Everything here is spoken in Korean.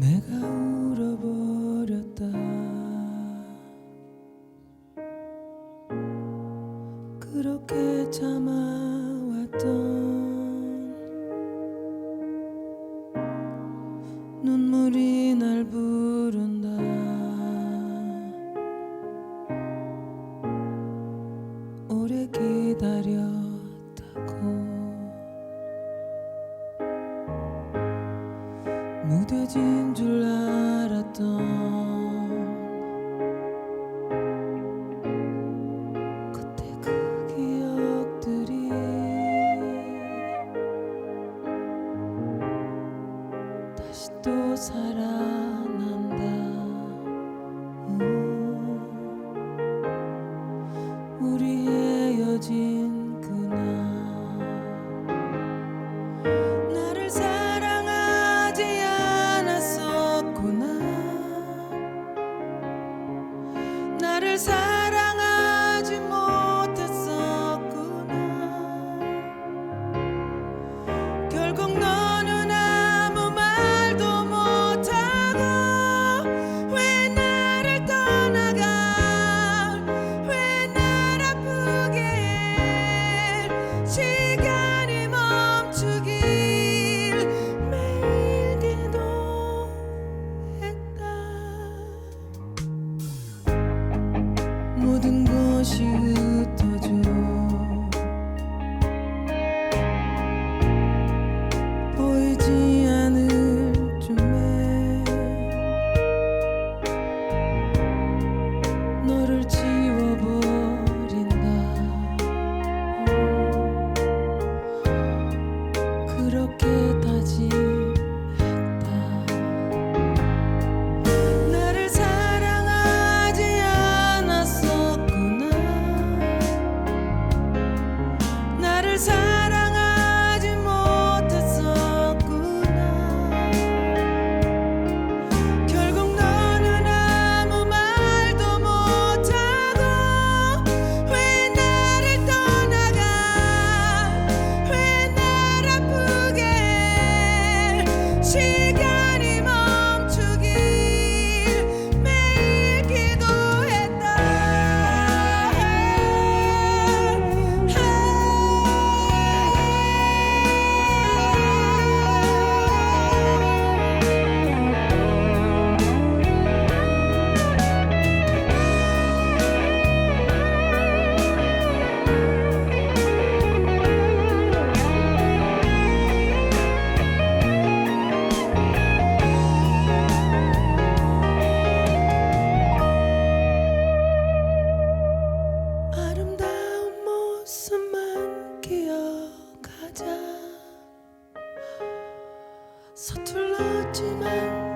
내가 울어버렸다. 그렇게 참아왔던 눈물이 날 부른다. 오래 기다려. 사라진 줄 알았던 그때 그 기억들이 다시 또 살아 matters how. time. to my